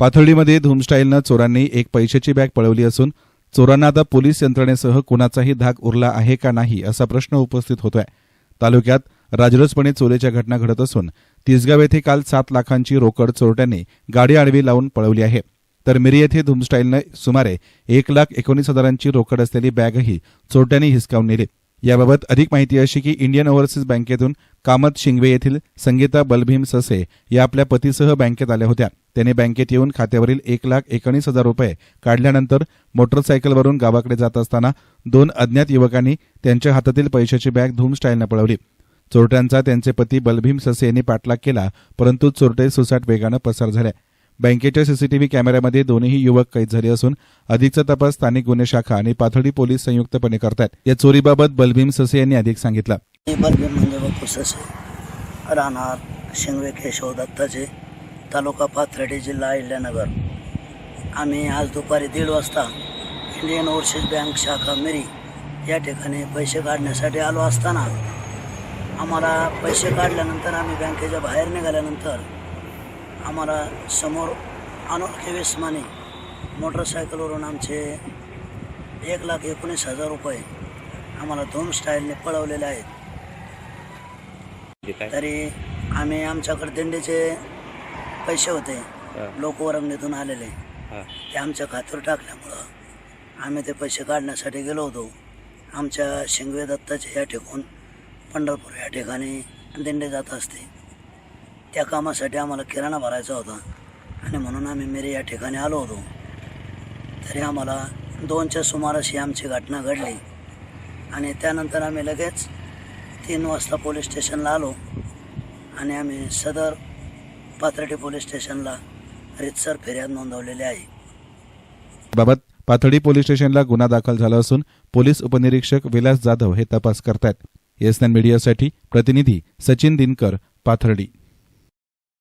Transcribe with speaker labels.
Speaker 1: पाथर्डीमध्ये धूमस्टाईलनं चोरांनी एक पैशाची बॅग पळवली असून चोरांना आता पोलीस यंत्रणेसह कुणाचाही धाक उरला आहे का नाही असा प्रश्न उपस्थित होतोय. तालुक्यात राजरसपणे चोरीच्या घटना घडत असून तिसगाव येथे काल सात लाखांची रोकड चोरट्यांनी गाडी आडवी लावून पळवली आहे. तर मिरी येथे धूमस्टाईलनं सुमारे एक लाख एकोणीस हजारांची रोकड असलेली बॅगही चोरट्यांनी हिसकावून नेली. याबाबत अधिक माहिती अशी की इंडियन ओव्हरसीज बँकेतून कामत शिंगवे येथील संगीता बलभीम ससे या आपल्या पतीसह बँकेत आल्या होत्या. त्याने बँकेत येऊन खात्यावरील एक लाख एकोणीस हजार रुपये काढल्यानंतर मोटरसायकलवरून गावाकडे जात असताना दोन अज्ञात युवकांनी त्यांच्या हातातील पैशाची बॅग धूम स्टाईलनं पळवली. चोरट्यांचा त्यांचे पती बलभीम ससे यांनी पाठलाग केला परंतु चोरटे सुसाट वेगानं पसार झाले. बँकेच्या सीसीटीव्ही कॅमेऱ्यामध्ये दोन्ही युवक कैद झाले असून अधिकचा तपास स्थानिक गुन्हे शाखा आणि पाथर्डी पोलीस संयुक्तपणे करतात या चोरीबाबत बलभीम ससे यांनी अधिक सांगितलं.
Speaker 2: बलभीम म्हणजे ससे. राहणार शिंगवे केशव दत्ताचे तालुका पाथर्डी जिल्हा अहिल्यानगर. आम्ही आज दुपारी दीड वाजता इंडियन ओव्हरसीज बँक शाखा मिरी या ठिकाणी पैसे काढण्यासाठी आलो असताना आम्हाला पैसे काढल्यानंतर आम्ही बँकेच्या बाहेर निघाल्यानंतर आम्हाला समोर अनोळखी विस्माने मोटरसायकलवरून आमचे एक लाख एकोणीस हजार रुपये आम्हाला धूम स्टाईलने पळवलेले आहेत.
Speaker 3: म्हणजे
Speaker 2: तरी आम्ही आमच्याकडे दिंडीचे पैसे होते लोकवरंगणीतून आलेले. ते आमच्या खात्यावर टाकल्यामुळं आम्ही ते पैसे काढण्यासाठी गेलो होतो. आमच्या शिंगवे दत्ताचे या ठिकाण पंढरपूर या ठिकाणी दिंडे जात असते. त्या कामासाठी आम्हाला किराणा भरायचा होता. आणि म्हणून आम्ही मेरे या ठिकाणी आलो होतो. तरी आम्हाला दोनच्या सुमारास ही आमची घटना घडली. आणि त्यानंतर आम्ही लगेच तीन वाजता पोलीस स्टेशनला आलो. आणि आम्ही सदर पाथर्डी पोलीस स्टेशनला रितसर फिर्याद नोंदवलेली आहे.
Speaker 1: बाबत पाथर्डी पोलीस स्टेशनला गुन्हा दाखल झाला असून पोलीस उपनिरीक्षक विलास जाधव हे तपास करतायत. एसएन मीडियासाठी प्रतिनिधी सचिन दिनकर पाथर्डी.